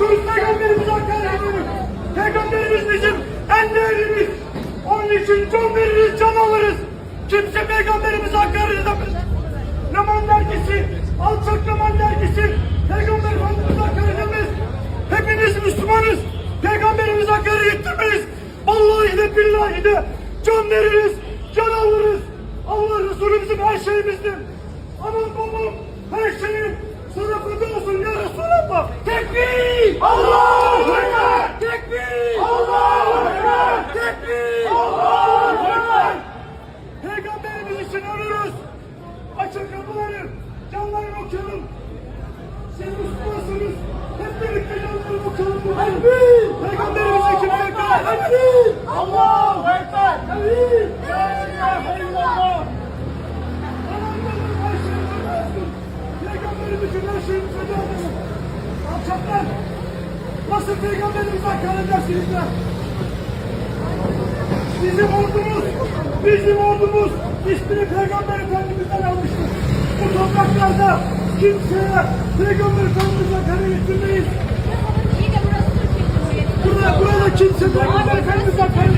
Atatürk peygamberimiz Hakkari'dir. Peygamberimiz bizim en değerlimiz. Onun için can veririz, can alırız. Kimse peygamberimiz Hakkari'de Leman dergisi, alçak Leman dergisi, peygamber Efendimiz Hakkari demez. Hepiniz Müslümanız. Peygamberimiz Hakkari gittirmeyiz. Vallahi de billahi de can veririz, can alırız. Allah Resulü bizim her şeyimizdir. Aman baba. Tekbir! Allahu Ekber! Tekbir! Allahu Ekber! Tekbir! Allahu Ekber! Peygamberimiz için ölürüz. Açın kapıları, canlarını okuyalım. Siz Müslümansınız. Hep birlikte canlarını okuyalım. Tekbir! Peygamberimize kim tekrar? Tekbir! Allahu Ekber! Tekbir! La ilahe illallah! Olsun. Peygamberimizin her şeyi feda olsun. Alçaklar! Nasıl edersiniz ya? Bizim ordumuz, bizim ordumuz ismini Peygamber Efendimiz'den almıştır. Bu topraklarda kimseye Peygamber burası Türkiye Cumhuriyeti. Burada, burada kimse Peygamber Efendimiz'e hakaret edemez.